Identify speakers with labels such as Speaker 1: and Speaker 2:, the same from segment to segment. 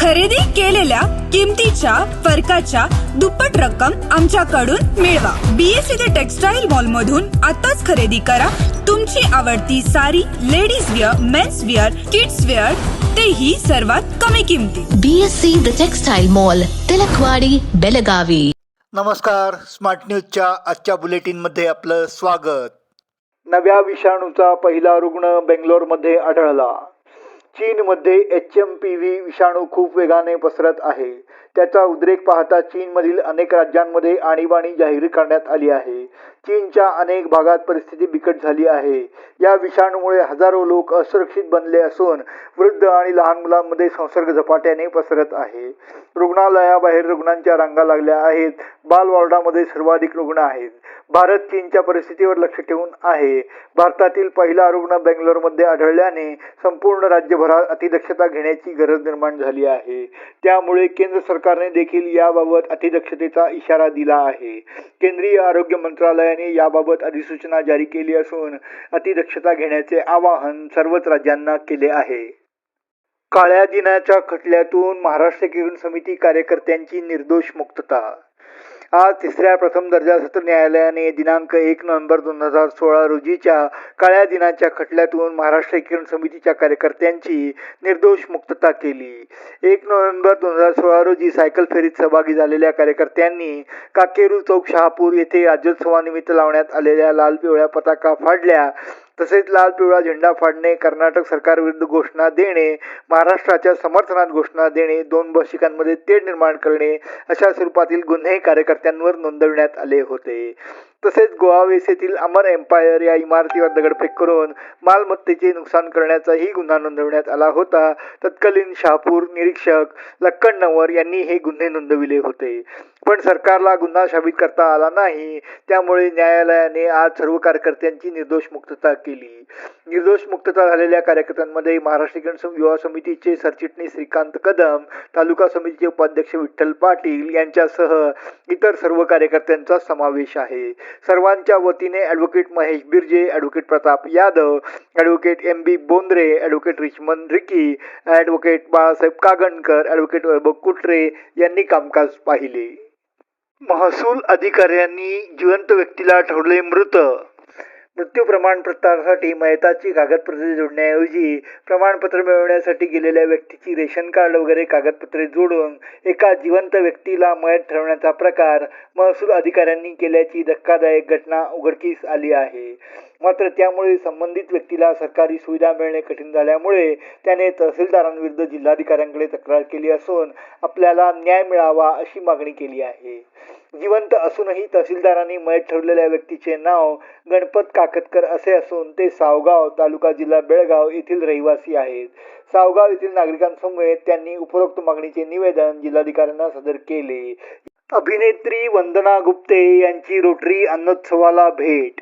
Speaker 1: खरेदी केलेल्या किमतीच्या फरकाच्या दुप्पट रक्कम आमच्याकडून मिळवा. बीएससी ते टेक्सटाईल मॉल मधून आताच खरेदी करा. तुमची आवडती sari ladies wear men's wear kids wear तेही सर्वात कमी किमतीत
Speaker 2: B S C the textile mall Tilakwadi Belagavi.
Speaker 3: नमस्कार. स्मार्ट न्यूजच्या आजच्या बुलेटिनमध्ये आपलं स्वागत. नव्या विषाणूचा पहिला रुग्ण बेंगलोरमध्ये आढळला. चीनमध्ये एच एम पी व्ही विषाणू खूप वेगाने पसरत आहे. त्याचा उद्रेक पाहता चीनमधील अनेक राज्यांमध्ये आणीबाणी जाहीर करण्यात आली आहे. चीनच्या अनेक भागात परिस्थिती बिकट झाली आहे. या विषाणूमुळे हजारो लोक असुरक्षित बनले असून वृद्ध आणि लहान मुलांमध्ये संसर्ग झपाट्याने पसरत आहे. रुग्णालयाबाहेर रुग्णांच्या रांगा लागल्या आहेत. बालवॉर्डामध्ये सर्वाधिक रुग्ण आहेत. भारत चीनच्या परिस्थितीवर लक्ष ठेवून आहे. भारतातील पहिला रुग्ण बेंगलोरमध्ये आढळल्याने संपूर्ण राज्यभरात अतिदक्षता घेण्याची गरज निर्माण झाली आहे. त्यामुळे केंद्र सरकारने देखील याबाबत अतिदक्षतेचा इशारा दिला आहे. केंद्रीय आरोग्य मंत्रालयाने याबाबत अधिसूचना जारी केली असून अतिदक्षता घेण्याचे आवाहन सर्वच राज्यांना केले आहे. काळ्या दिनाच्या खटल्यातून महाराष्ट्र किरण समिती कार्यकर्त्यांची निर्दोष मुक्तता आज तिसऱ्या प्रथम दर्जा सत्र न्यायालयाने दिनांक एक नोव्हेंबर दोन हजार सोळा रोजीच्या काळ्या दिनाच्या खटल्यातून महाराष्ट्र किरण समितीच्या कार्यकर्त्यांची निर्दोष मुक्तता केली. एक नोव्हेंबर दोन हजार सोळा रोजी सायकल फेरीत सहभागी झालेल्या कार्यकर्त्यांनी काकेरू चौक शहापूर येथे राज्योत्सवानिमित्त लावण्यात आलेल्या लाल पिवळ्या पताका फाडल्या. तसेच लाल पिवळा झेंडा फाडणे कर्नाटक सरकारविरुद्ध घोषणा देणे महाराष्ट्राच्या समर्थनात घोषणा देणे दोन भाषिकांमध्ये तेढ निर्माण करणे अशा स्वरूपातील गुन्हे कार्यकर्त्यांवर नोंदविण्यात आले होते. तसेच गोवा वेस अमर एम्पायर या इमारतीवर दगडफेक करून मालमत्तेचे नुकसान करण्याचाही गुन्हा नोंदवण्यात आला होता. तत्कालीन शहापूर निरीक्षक लक्कड नवर यांनी हे गुन्हे नोंदविले होते. पण सरकारला गुन्हा साबित करता आला नाही. त्यामुळे न्यायालयाने आज सर्व कार्यकर्त्यांची निर्दोष मुक्तता केली. निर्दोष मुक्तता झालेल्या कार्यकर्त्यांमध्ये महाराष्ट्र किरण युवा समितीचे सरचिटणीस श्रीकांत कदम तालुका समितीचे उपाध्यक्ष विठ्ठल पाटील यांच्यासह इतर सर्व कार्यकर्त्यांचा समावेश आहे. सर्वांच्या वतीने advocate Mahesh Birje advocate Pratap Yadav advocate M B Bondre advocate Richman Ricky advocate Balasaheb Kagankar advocate Vaibhav Kutre यांनी कामकाज पाहिले. महसूल अधिकाऱ्यांनी जिवंत व्यक्तीला ठरवले मृत. मृत्यू प्रमाणपत्रासाठी मयताची कागदपत्रे जोडण्याऐवजी प्रमाणपत्र मिळवण्यासाठी गेलेल्या व्यक्तीची रेशन कार्ड वगैरे कागदपत्रे जोडून एका जिवंत व्यक्तीला मयत ठरवण्याचा प्रकार महसूल अधिकाऱ्यांनी केल्याची धक्कादायक घटना उघडकीस आली आहे. मात्र त्यामुळे संबंधित व्यक्तीला सरकारी सुविधा मिळणे कठीण झाल्यामुळे त्याने तहसीलदारांविरुद्ध जिल्हाधिकाऱ्यांकडे तक्रार केली असून आपल्याला न्याय मिळावा अशी मागणी केली आहे. जिवंत असूनही तहसीलदारांनी मयत ठरलेल्या व्यक्तीचे नाव गणपत काकतकर असे असून ते सावगाव तालुका जिल्हा बेळगाव येथील रहिवासी आहेत. सावगाव येथील नागरिकांसमवेत त्यांनी उपरोक्त मागणीचे निवेदन जिल्हाधिकाऱ्यांना सादर केले. अभिनेत्री वंदना गुप्ते यांची रोटरी अन्नोत्सवाला भेट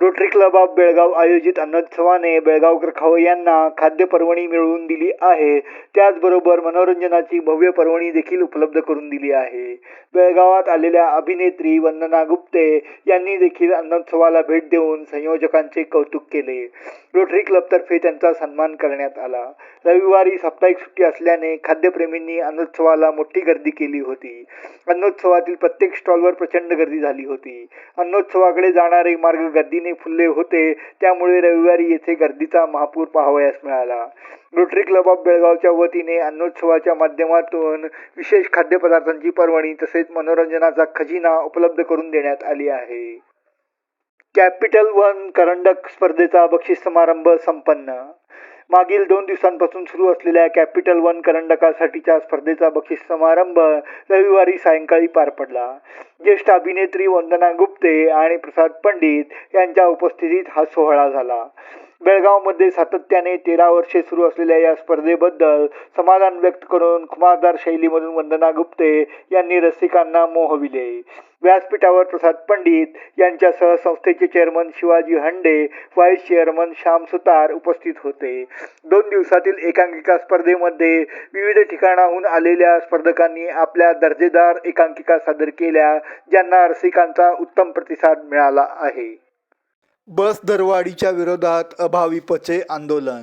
Speaker 3: रोटरी क्लब ऑफ बेळगाव आयोजित अन्नोत्सवाने बेळगावकर खाव यांना खाद्य पर्वणी मिळवून दिली आहे. त्याचबरोबर मनोरंजनाची भव्य पर्वणी देखील उपलब्ध करून दिली आहे. बेळगावात आलेल्या अभिनेत्री वंदना गुप्ते यांनी देखील अन्नोत्सवाला भेट देऊन संयोजकांचे कौतुक केले. रोटरी क्लबतर्फे त्यांचा सन्मान करण्यात आला. रविवारी साप्ताहिक सुट्टी असल्याने खाद्यप्रेमींनी अन्नोत्सवाला मोठी गर्दी केली होती. अन्नोत्सवातील प्रत्येक स्टॉलवर प्रचंड गर्दी झाली होती. अन्नोत्सवाकडे जाणारे मार्ग गर्दीने फुलले होते. त्यामुळे रविवारी येथे गर्दीचा महापूर पाहावयास मिळाला. रोटरी क्लब ऑफ बेळगावच्या वतीने अन्नोत्सवाच्या माध्यमातून विशेष खाद्यपदार्थांची पर्वणी तसेच मनोरंजनाचा खजिना उपलब्ध करून देण्यात आली आहे. कॅपिटल वन करंडक स्पर्धेचा बक्षीस समारंभ संपन्न. मागील दोन दिवसांपासून सुरू असलेल्या कॅपिटल वन करंडकासाठीच्या स्पर्धेचा बक्षीस समारंभ रविवारी सायंकाळी पार पडला. ज्येष्ठ अभिनेत्री वंदना गुप्ते आणि प्रसाद पंडित यांच्या उपस्थितीत हा सोहळा झाला. बेळगावमध्ये सातत्याने तेरा वर्षे सुरू असलेल्या या स्पर्धेबद्दल समाधान व्यक्त करून खुमासदार शैलीमधून वंदना गुप्ते यांनी रसिकांना मोहविले व्यासपीठावर प्रसाद पंडित यांच्यासह संस्थेचे chairman Shivaji Hande vice chairman Shyam Sutar उपस्थित होते. दोन दिवसातील एकांकिका स्पर्धेमध्ये विविध ठिकाणाहून आलेल्या स्पर्धकांनी आपल्या दर्जेदार एकांकिका सादर केल्या ज्यांना रसिकांचा उत्तम प्रतिसाद मिळाला आहे. बस दरवाढीच्या विरोधात अभाविपचे आंदोलन.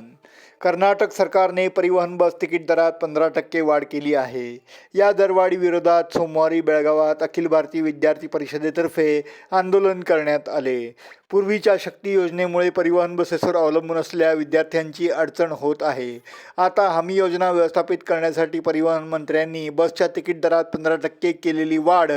Speaker 3: कर्नाटक सरकारने परिवहन बस तिकीट दरात पंधरा टक्के वाढ केली आहे. या दरवाढीविरोधात सोमवारी बेळगावात अखिल भारतीय विद्यार्थी परिषदेतर्फे आंदोलन करण्यात आले. पूर्वीच्या शक्ती योजनेमुळे परिवहन बसेसवर अवलंबून असलेल्या विद्यार्थ्यांची अडचण होत आहे. आता हमी योजना व्यवस्थापित करण्यासाठी परिवहन मंत्र्यांनी बसच्या तिकीट दरात पंधरा टक्के केलेली वाढ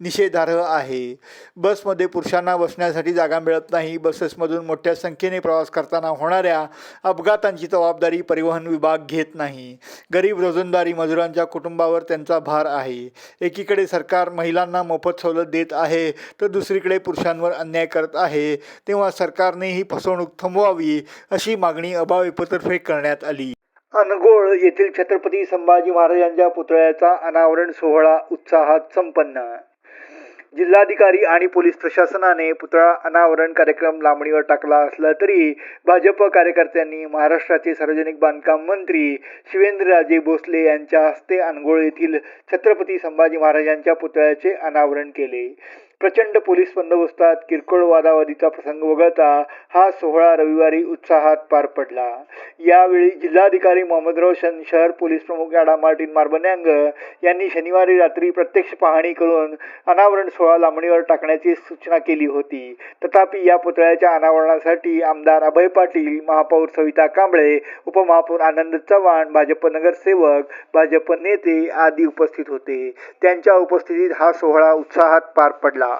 Speaker 3: निषेधार्ह आहे. बसमध्ये पुरुषांना बसण्यासाठी जागा मिळत नाही. बसेसमधून मोठ्या संख्येने प्रवास करताना होणाऱ्या अपघातांची जबाबदारी परिवहन विभाग घेत नाही. गरीब रोजंदारी मजुरांच्या कुटुंबावर त्यांचा भार आहे. एकीकडे सरकार महिलांना मोफत सवलत देत आहे तर दुसरीकडे पुरुषांवर अन्याय करत आहे. तेव्हा सरकारने ही फसवणूक थांबवावी अशी मागणी अभाविपतर्फे करण्यात आली. अनगोळ येथील छत्रपती संभाजी महाराजांच्या पुतळ्याचा अनावरण सोहळा उत्साहात संपन्न. जिल्हाधिकारी आणि पोलीस प्रशासनाने पुतळा अनावरण कार्यक्रम लांबणीवर टाकला असला तरी भाजप कार्यकर्त्यांनी महाराष्ट्राचे सार्वजनिक बांधकाम मंत्री शिवेंद्रराजे भोसले यांच्या हस्ते अनगोळ येथील छत्रपती संभाजी महाराजांच्या पुतळ्याचे अनावरण केले. प्रचंड पोलीस बंदोबस्तात किरकोळ वादावादीचा प्रसंग वगळता हा सोहळा रविवारी उत्साहात पार पडला. यावेळी जिल्हाधिकारी मोहम्मद रोशन शहर पोलीस प्रमुख ॲडा मार्टिन मार्बन्यांग यांनी शनिवारी रात्री प्रत्यक्ष पाहणी करून अनावरण सोहळा लांबणीवर टाकण्याची सूचना केली होती. तथापि या पुतळ्याच्या अनावरणासाठी आमदार अभय पाटील महापौर सविता कांबळे उपमहापौर आनंद चव्हाण भाजप नगरसेवक भाजप नेते आदी उपस्थित होते. त्यांच्या उपस्थितीत हा सोहळा उत्साहात पार पडला.